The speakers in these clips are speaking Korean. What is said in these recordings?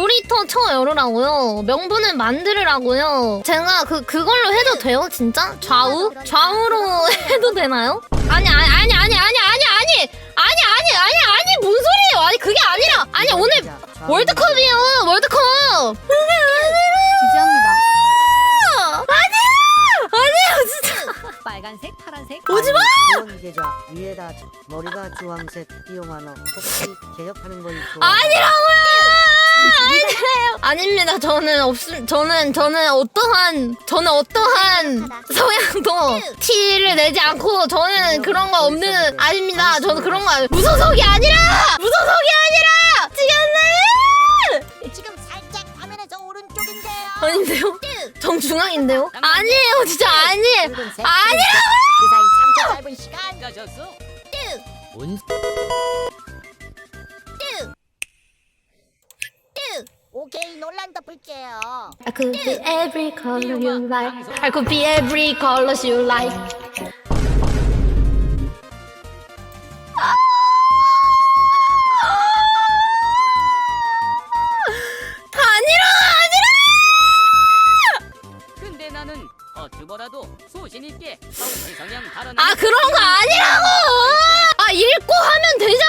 놀이터 쳐 열으라고요. 명분을 만들으라고요. 제가 그 그걸로 해도 돼요, 진짜? 좌우? 좌우로 해도 되나요? 아니 아니 아니 아니 아니 아니 아니 아니 아니 아니 아니 뭔 소리예요? 아니 그게 아니라 아니 오늘 월드컵이에요, 월드컵. 지지합니다. 아니라 아니에요, 진짜. 빨간색, 파란색. 오지 마! 지원 계좌 위에다 머리가 주황색 이용하노 혹시 개혁하는 걸 좋아? 아니라고요! 아니래요. 아닙니다. 저는 없음. 저는 저는 어떠한 저는 어떠한 성향도 티를 내지 않고 저는 그런 거 없는 아닙니다. 저는 그런 거 아니- 무소속이 아니라 무소속이 아니라 지금 지금 살짝 화면에서 오른쪽인데요. 아닌데요? 정중앙인데요? 아니에요, 진짜 아니에요. 붉은색, 아니라. 그 사이 3초 짧은 시간. 가셨어? 뭔 오케이 논란 덮을게요. I could be every color you like. I could be every color you like. 근데 나는 어쭈보라도 소신 있게 성향 발언. 아 그런 거 아니라고 아 읽고 하면 되잖아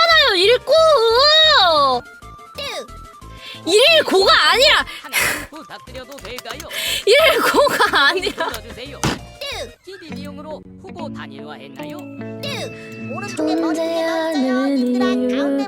일고가 아니라 하나 부탁드려도 될까요? 일고가 아니라 눌러주세요. 기기 비용으로 후보 단일화했나요? 오른쪽에 머리